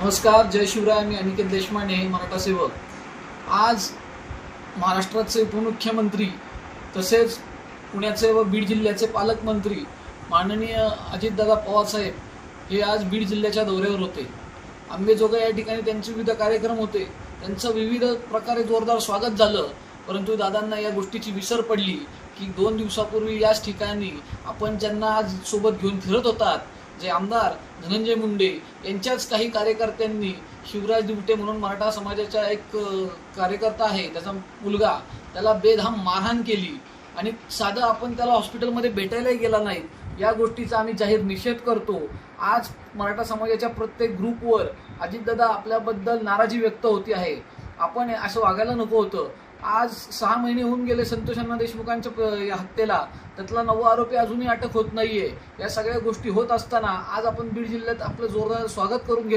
नमस्कार जय शिवराय मी अनिकेत देशमाने मराठा सेवक. आज महाराष्ट्राचे उपमुख्यमंत्री तसेच पुण्याचे व बीड जिल्ह्याचे पालकमंत्री माननीय अजितदादा पवारसाहेब हे आज बीड जिल्ह्याच्या दौऱ्यावर होते. आंबेजोगाई या ठिकाणी त्यांचे विविध कार्यक्रम होते. त्यांचं विविध प्रकारे जोरदार स्वागत झालं. परंतु दादांना या गोष्टीची विसर पडली की दोन दिवसापूर्वी याच ठिकाणी आपण ज्यांना आज सोबत घेऊन फिरत होतात जे आमदार धनंजय मुंडे यांच्याच काही कार्यकर्त्यांनी शिवराज दिवटे म्हणून मराठा समाजाचा एक कार्यकर्ता आहे त्याचा मुलगा त्याला बेधाम मारहाण केली. आणि साधं आपण त्याला हॉस्पिटलमध्ये भेटायलाही गेला नाही. या गोष्टीचा आम्ही जाहीर निषेध करतो. आज मराठा समाजाच्या प्रत्येक ग्रुपवर अजितदादा आपल्याबद्दल नाराजी व्यक्त होती आहे. आपण असं वागायला नको होतं. आज सहा महिने होऊन गेले संतोष अण्णा देशमुखांच्या या हत्येला. त्यातला नवा आरोपी अजूनही अटक होत नाहीये. या सगळ्या गोष्टी होत असताना आज आपण बीड जिल्ह्यात आपलं जोरदार स्वागत करून घेतो